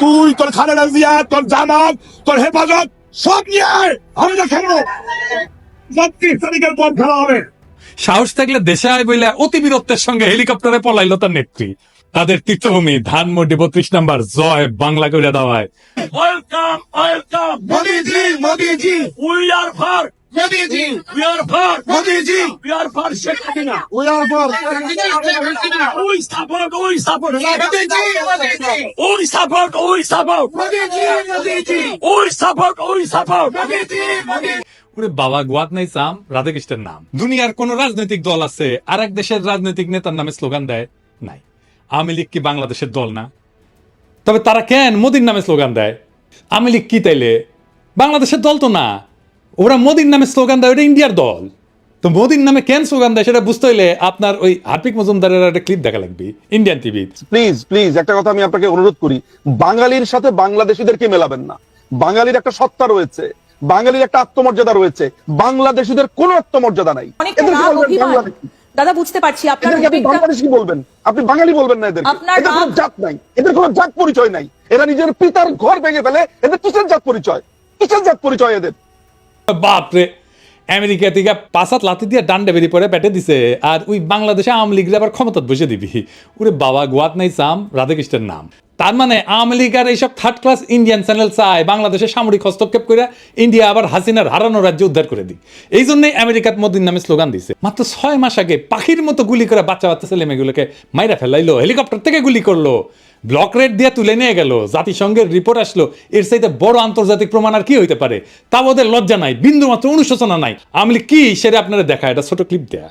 তুই তোর খালেদা জিয়া তোর জামাত তোর হেফাজত সব নিয়ে আয়। আমি না খেলব। বত্রিশ তারিখের পর খেলা হবে। সাহস থাকলে দেশে আয় বইলে অতি বীরত্বের সঙ্গে হেলিকপ্টারে পলাইল তার নেত্রী। তাদের তীর্থভূমি ধানমন্ডি বত্রিশ নাম্বার জয় বাংলা করে দেওয়ায়। Welcome welcome Modiji Modiji. We are for Modiji we are for Modiji. We are for Sheikh Hasina. We are for we support we support Modiji we support we support Modiji Modiji. We support we support মোদিজি মোদিজি। ওরে বাবা গোয়াত নাই চাম রাধাকৃষ্ণের নাম। দুনিয়ার কোন রাজনৈতিক দল আছে আর এক দেশের রাজনৈতিক নেতার নামে স্লোগান দেয় নাই। আওয়ামী লীগ কি বাংলাদেশের দল না? তবে তারা কেন মোদির নামে স্লোগান দেয়? আওয়ামী লীগ কি তাইলে? বাংলাদেশের দল তো না। ওরা মোদির নামে স্লোগান দেয় ওটা ইন্ডিয়ার দল। তো মোদির নামে কেন স্লোগান দেয় সেটা বুঝতে হইলে আপনার ওই হার্পিক মজুমদারের একটা ক্লিপ দেখা লাগবে ইন্ডিয়ান টিভি প্লিজ প্লিজ একটা কথা আমি আপনাকে অনুরোধ করি। বাঙালির সাথে বাংলাদেশিদেরকে মেলাবেন না? বাঙালির একটা সত্তা রয়েছে বাঙালির একটা আত্মমর্যাদা রয়েছে বাংলাদেশিদের কোনো আত্মমর্যাদা নাই। দাদা বুঝতে পারছি আপনার বাংলাদেশি বলবেন? আপনি বাঙালি বলবেন না এদেরকে। আপনার এদের কোনো জাত নাই। এদের কোনো জাত পরিচয় নাই। এরা নিজের পিতার ঘর ভেঙে ফেলে এদের কিসের জাত পরিচয়? কিসের জাত পরিচয় এদের? বাপরে, আমেরিকা থেকে পাঁচাত লাথি দিয়ে ডান্ডে বেরিয়ে পরে পেটে দিছে। আর ওই বাংলাদেশে আওয়ামী লীগের আবার ক্ষমতা বসে দিবি। ওরে বাবা, গোয়াত নাই চাম রাধাকৃষ্ণের নাম। তার মানে আওয়ামী লীগ এইসব থার্ড ক্লাস ইন্ডিয়ান চ্যানেল চায় বাংলাদেশে সামরিক হস্তক্ষেপ করে ইন্ডিয়া আবার হাসিনার হারানো রাজ্য উদ্ধার করে দিই এই জন্যই আমেরিকাত মোদির নামে স্লোগান দিছে। মাত্র ছয় মাস আগে পাখির মতো গুলি করে বাচ্চা বাচ্চা ছেলে মেয়েগুলোকে মাইরা ফেলাইলো, হেলিকপ্টার থেকে গুলি করল। ব্লক রেট দিয়ে তুলে নিয়ে গেল। জাতিসংঘের রিপোর্ট আসলো, এর চাইতে বড় আন্তর্জাতিক প্রমাণ আর কি হইতে পারে। তা ওদের লজ্জা নাই বিন্দু মাত্র অনুশোচনা নাই। আমি কি সেটা আপনারা দেখা এটা ছোট ক্লিপ দেয়া।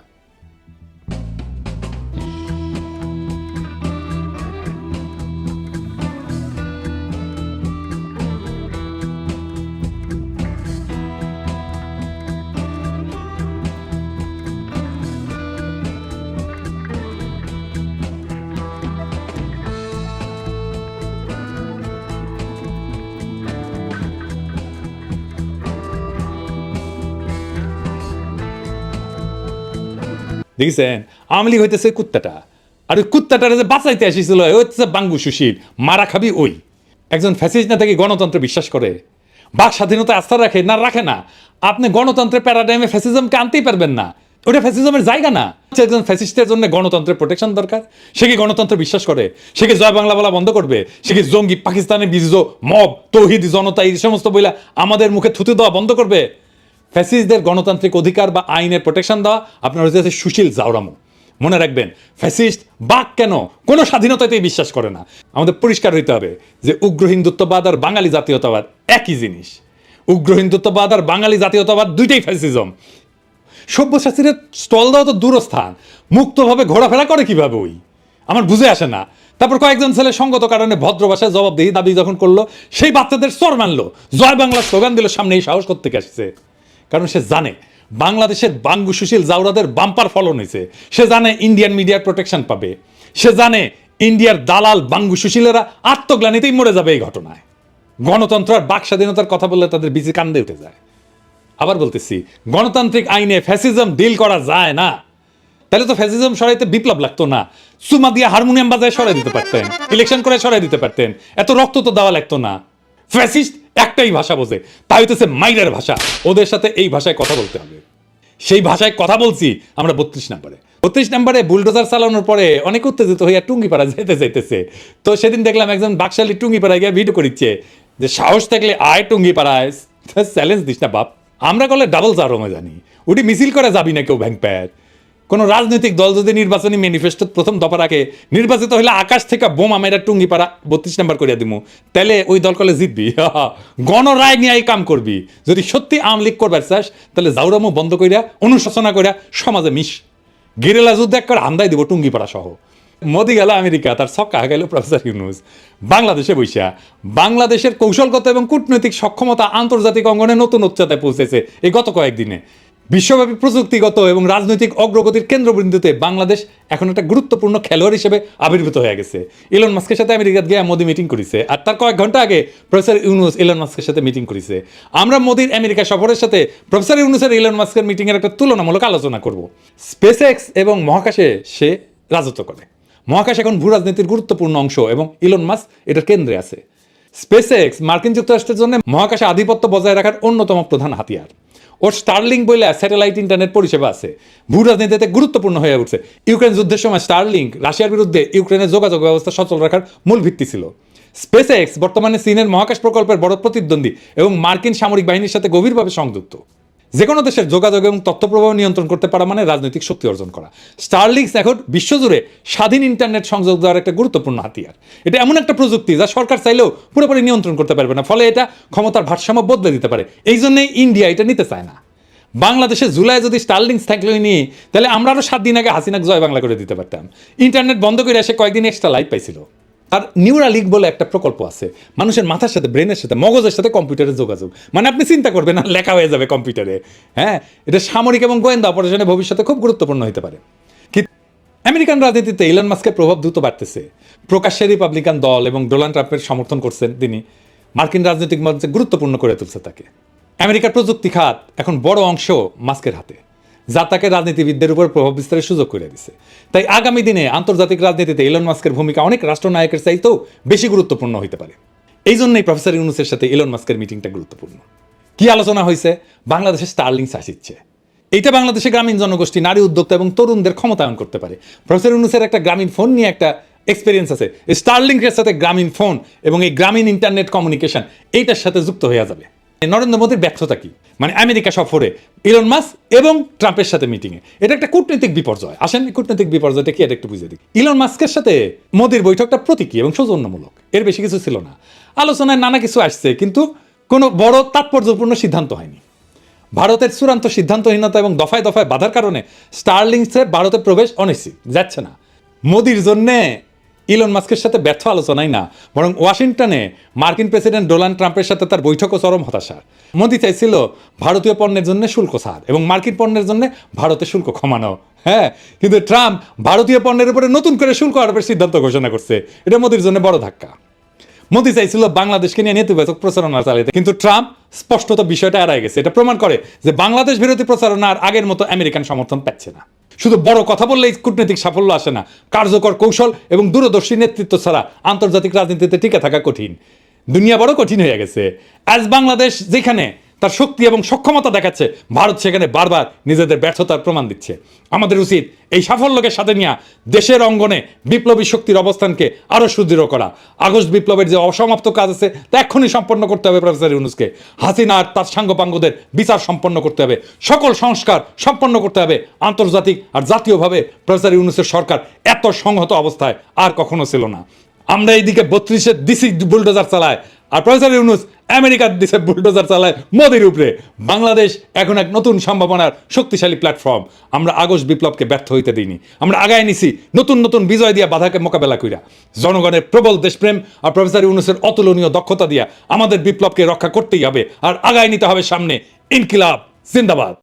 দেখছেন? আওয়ামী লীগ হইতেছে কুত্তাটা। আর ওই কুত্তাটারে যে বাঁচাইতে আসিছিল ওই হচ্ছে বাঙ্গু সুশীল, মারা খাবি ওই। একজন ফ্যাসিস্ট নেতাকে গণতন্ত্রে বিশ্বাস করে? বাক স্বাধীনতা আস্থা রাখে না রাখে না? আপনি গণতন্ত্রের প্যারাডাইমে ফ্যাসিজমকে আনতেই পারবেন না। ওটা ফ্যাসিজমের জায়গা না। একজন ফ্যাসিস্টের জন্য গণতন্ত্রের প্রোটেকশন দরকার। সে কি গণতন্ত্র বিশ্বাস করে? সে কি জয় বাংলা বলা বন্ধ করবে? সে কি জঙ্গি পাকিস্তানের বীজ, মব, তৌহিদ, জনতা, এই সমস্ত বইলা আমাদের মুখে থুতু দেওয়া বন্ধ করবে? ফ্যাসিস্টদের গণতান্ত্রিক অধিকার বা আইনের প্রোটেকশন দেওয়া আপনার হচ্ছে সুশীল জাউরামো মনে রাখবেন, ফ্যাসিস্ট বাক কেন? কোনো স্বাধীনতাতেই বিশ্বাস করে না। আমাদের পরিষ্কার হইতে হবে যে উগ্র হিন্দুত্ববাদ আর বাঙালি জাতীয়তাবাদ একই জিনিস। উগ্র হিন্দুত্ববাদ আর বাঙালি জাতীয়তাবাদ দুইটাই ফ্যাসিজম। সব্যসাচীদের স্টল দেওয়া তো দূরস্থান। মুক্তভাবে ঘোরাফেরা করে কীভাবে ওই? আমার বুঝে আসে না। তারপর কয়েকজন ছেলে সঙ্গত কারণে ভদ্র ভাষায় জবাবদিহি দাবি যখন করল, সেই বাচ্চাদের চর মানলো। জয় বাংলা স্লোগান দিল সামনে এই সাহস করতে আসছে? কারণ সে জানে, বাংলাদেশের বাঙ্গু সুশীল জাউরাদের বাম্পার ফলন হয়েছে। সে জানে ইন্ডিয়ান মিডিয়ার প্রোটেকশন পাবে। সে জানে ইন্ডিয়ার দালাল বাঙ্গু সুশীলেরা আত্মগ্লানিতেই মরে যাবে এই ঘটনায়। গণতন্ত্র আর বাক স্বাধীনতার কথা বললে তাদের বিচি কান্দে উঠে যায়। আবার বলতেছি, গণতান্ত্রিক আইনে ফ্যাসিজম ডিল করা যায় না। তাহলে তো ফ্যাসিজম সরাইতে বিপ্লব লাগতো না। সুমা দিয়ে হারমোনিয়াম বাজায় সরাই দিতে পারতেন, ইলেকশন করে সরাই দিতে পারতেন। এত রক্ত তো দেওয়া লাগতো না। ফ্যাসিস্ট একটাই ভাষা বোঝে, তাই হইতেছে মাইরের ভাষা। ওদের সাথে এই ভাষায় কথা বলতে হবে। সেই ভাষায় কথা বলছি আমরা বত্রিশ নম্বরে। বত্রিশ নম্বরে বুলডোজার চালানোর পরে অনেক উত্তেজিত হইয়া টুঙ্গিপাড়া যেতে যাইতেছে তো সেদিন দেখলাম একজন বাকশালী টুঙ্গিপাড়ায় গিয়ে ভিডিও করিচ্ছে যে, সাহস থাকলে আয় টুঙ্গিপাড়ায়, চ্যালেঞ্জ দিস না বাপ। আমরা করলে ডাবল জারমে জানি। উটি মিছিল করে যাবি না কেউ ব্যাংক প্যাড কোন রাজনৈতিক দল যদি নির্বাচনী ম্যানিফেস্টো প্রথম দফা রাখে নির্বাচিত হলে আকাশ থেকে বোমা মেরা টুঙ্গি পাড়া বত্রিশ নাম্বার করিয়া দিমু। তাহলে ওই দল কলে জিতবি। গণরায় নিয়ে কাম করবি। যদি সত্যি আম লীগ করবার চাস তাহলে জাউরামো বন্ধ করিয়া অনুশোচনা করিয়া সমাজে মিশ। গেরেলা যুদ্ধ এক করে হান্দাই দিব টুঙ্গি পাড়া সহ। মোদি গেল আমেরিকা, তার ছক্কা গেল প্রফেসর ইউনুস। বাংলাদেশে বৈশা বাংলাদেশের কৌশলগত এবং কূটনৈতিক সক্ষমতা আন্তর্জাতিক অঙ্গনে নতুন উচ্চতায় পৌঁছেছে। এই গত কয়েকদিনে। বিশ্বব্যাপী প্রযুক্তিগত এবং রাজনৈতিক অগ্রগতির কেন্দ্রবিন্দুতে বাংলাদেশ এখন একটা গুরুত্বপূর্ণ খেলোয়াড় হিসেবে আবির্ভূত হয়ে গেছে। ইলন মাস্কের সাথে আমেরিকা গিয়ে মোদি মিটিং করেছে আর তার কয়েক ঘণ্টা আগে প্রফেসর ইউনুস ইলন মাস্কের সাথে মিটিং করেছে। আমরা মোদির আমেরিকা সফরের সাথে প্রফেসর ইউনুসের ইলন মাস্কের মিটিংয়ের একটা তুলনামূলক আলোচনা করব। স্পেস এক্স এবং মহাকাশে সে রাজত্ব করে। মহাকাশ এখন ভূ রাজনীতির গুরুত্বপূর্ণ অংশ এবং ইলন মাস্ক এটার কেন্দ্রে আছে। স্পেস এক্স মার্কিন যুক্তরাষ্ট্রের জন্য মহাকাশে আধিপত্য বজায় রাখার অন্যতম প্রধান হাতিয়ার। ওর স্টারলিং বলে স্যাটেলাইট ইন্টারনেট পরিষেবা আছে। ভূ রাজনীতিতে গুরুত্বপূর্ণ হয়ে উঠছে। ইউক্রেন যুদ্ধের সময় স্টার্লিং রাশিয়ার বিরুদ্ধে ইউক্রেনের যোগাযোগ ব্যবস্থা সচল রাখার মূল ভিত্তি ছিল। স্পেস বর্তমানে চীনের মহাকাশ প্রকল্পের বড় প্রতিদ্বন্দ্বী এবং মার্কিন সামরিক বাহিনীর সাথে গভীরভাবে সংযুক্ত। যে কোনো দেশের যোগাযোগ এবং তথ্য প্রবাহ নিয়ন্ত্রণ করতে পারা মানে রাজনৈতিক শক্তি অর্জন করা। স্টারলিংস এখন বিশ্বজুড়ে স্বাধীন ইন্টারনেট সংযোগ দেওয়ার একটা গুরুত্বপূর্ণ হাতিয়ার। এটা এমন একটা প্রযুক্তি যা সরকার চাইলেও পুরোপুরি নিয়ন্ত্রণ করতে পারবে না, ফলে এটা ক্ষমতার ভারসাম্য বদলে দিতে পারে। এই জন্যই ইন্ডিয়া এটা নিতে চায় না। বাংলাদেশে জুলাই যদি স্টারলিংস থাকলে নিয়ে তাহলে আমরা আরও সাত দিন আগে হাসিনাকে জয় বাংলা করে দিতে পারতাম। ইন্টারনেট বন্ধ করে এসে কয়েকদিন এক্সট্রা লাইভ পাইছিল। আর নিউরা লিগ বলে একটা প্রকল্প আছে। মানুষের মাথার সাথে ব্রেনের সাথে, মগজের সাথে কম্পিউটারের যোগাযোগ। মানে আপনি চিন্তা করবেন না, লেখা হয়ে যাবে কম্পিউটারে হ্যাঁ এটা সামরিক এবং গোয়েন্দা অপারেশনে ভবিষ্যতে খুব গুরুত্বপূর্ণ হতে পারে। আমেরিকান রাজনীতিতে ইলন মাস্কের প্রভাব দ্রুত বাড়তেছে। প্রকাশ্যে রিপাবলিকান দল এবং ডোনাল্ড ট্রাম্পের সমর্থন করছেন তিনি। মার্কিন রাজনৈতিক মঞ্চে গুরুত্বপূর্ণ করে তুলছে তাকে। আমেরিকার প্রযুক্তি খাত এখন বড় অংশ মাস্কের হাতে। যা তাকে রাজনীতিবিদদের উপর প্রভাব বিস্তারের সুযোগ করে দিছে। তাই আগামী দিনে আন্তর্জাতিক রাজনীতিতে ইলন মাস্কের ভূমিকা অনেক রাষ্ট্রনায়কের চাইতেও বেশি গুরুত্বপূর্ণ হতে পারে। এই জন্যই প্রফেসর ইউনুসের সাথে ইলন মাস্কের মিটিংটা গুরুত্বপূর্ণ। কি আলোচনা হয়েছে বাংলাদেশে স্টার্লিংস আসিচ্ছে। এইটা বাংলাদেশে গ্রামীণ জনগোষ্ঠী, নারী উদ্যোক্তা এবং তরুণদের ক্ষমতায়ন করতে পারে। প্রফেসর ইউনুসের একটা গ্রামীণ ফোন নিয়ে একটা এক্সপিরিয়েন্স আছে। স্টারলিংকের সাথে গ্রামীণ ফোন এবং এই গ্রামীণ ইন্টারনেট কমিউনিকেশন এইটার সাথে যুক্ত হয়ে যাবে। নরেন্দ্র মোদীর ব্যর্থতা কি? মানে আমেরিকা সফরে ইলন মাস এবং ট্রাম্পের সাথে মিটিংয়ে এটা একটা কূটনৈতিক বিপর্যয়। আসেন, কূটনৈতিক বিপর্যয়টা কি? এটা একটু বুঝে দিই। ইলন মাস্কের সাথে মোদীর বৈঠকটা প্রতীকী এবং সৌজন্যমূলক। এর বেশি কিছু ছিল না। আলোচনায় নানা কিছু আসছে, কিন্তু কোনো বড় তাৎপর্যপূর্ণ সিদ্ধান্ত হয়নি। ভারতের চূড়ান্ত সিদ্ধান্তহীনতা এবং দফায় দফায় বাধার কারণে স্টারলিংসের ভারতে প্রবেশ অনিশ্চিত। যাচ্ছে না। মোদির জন্যে ইলন মাস্কের সাথে ব্যর্থ আলোচনাই না, বরং ওয়াশিংটনে মার্কিন প্রেসিডেন্ট ডোনাল্ড ট্রাম্পের সাথে তার বৈঠকও চরম হতাশার মোদি চাইছিল ভারতীয় পণ্যের জন্য শুল্ক ছাড় এবং মার্কিন পণ্যের জন্য ভারতের শুল্ক কমানো। হ্যাঁ কিন্তু ট্রাম্প ভারতীয় পণ্যের উপরে নতুন করে শুল্ক আরোপের সিদ্ধান্ত ঘোষণা করছে। এটা মোদির জন্য বড় ধাক্কা। মোদি চাইছিল বাংলাদেশকে নিয়ে নেতিবাচক প্রচারণা চালাতে, কিন্তু ট্রাম্প স্পষ্টত বিষয়টা এড়ায় গেছে। এটা প্রমাণ করে যে বাংলাদেশ বিরোধী প্রচারণা আর আগের মতো আমেরিকান সমর্থন পাচ্ছে না। শুধু বড় কথা বললেই কূটনৈতিক সাফল্য আসে না। কার্যকর কৌশল এবং দূরদর্শী নেতৃত্ব ছাড়া আন্তর্জাতিক রাজনীতিতে টিকে থাকা কঠিন। দুনিয়া বড় কঠিন হয়ে গেছে। আজ বাংলাদেশ যেখানে তার শক্তি এবং সক্ষমতা দেখাচ্ছে। ভারত সেখানে বারবার নিজেদের ব্যর্থতার প্রমাণ দিচ্ছে। আমাদের উচিত এই সাফল্যকে সাথে নিয়ে দেশের অঙ্গনে বিপ্লবী শক্তির অবস্থানকে আরও সুদৃঢ় করা। আগস্ট বিপ্লবের যে অসমাপ্ত কাজ আছে, তা এক্ষুনি সম্পন্ন করতে হবে প্রফেসর ইউনুসকে। হাসিনা আর তার সাঙ্গপাঙ্গদের বিচার সম্পন্ন করতে হবে। সকল সংস্কার সম্পন্ন করতে হবে আন্তর্জাতিক আর জাতীয়ভাবে প্রফেসর ইউনুসের সরকার এত সংহত অবস্থায় আর কখনো ছিল না। আমরা এইদিকে বত্রিশের দিসি বুলডোজার চালায়। আর প্রফেসর ইউনুস আমেরিকার দেশে বুলডোজার চালায় মোদির উপরে। বাংলাদেশ এখন এক নতুন সম্ভাবনার শক্তিশালী প্ল্যাটফর্ম। আমরা আগস্ট বিপ্লবকে ব্যর্থ হইতে দিইনি। আমরা আগায় নিছি নতুন নতুন বিজয় দিয়া বাধাকে মোকাবেলা কইরা। জনগণের প্রবল দেশপ্রেম আর প্রফেসর ইউনুসের অতুলনীয় দক্ষতা দিয়া আমাদের বিপ্লবকে রক্ষা করতেই হবে। আর আগায় নিতে হবে সামনে ইনকিলাব, জিন্দাবাদ।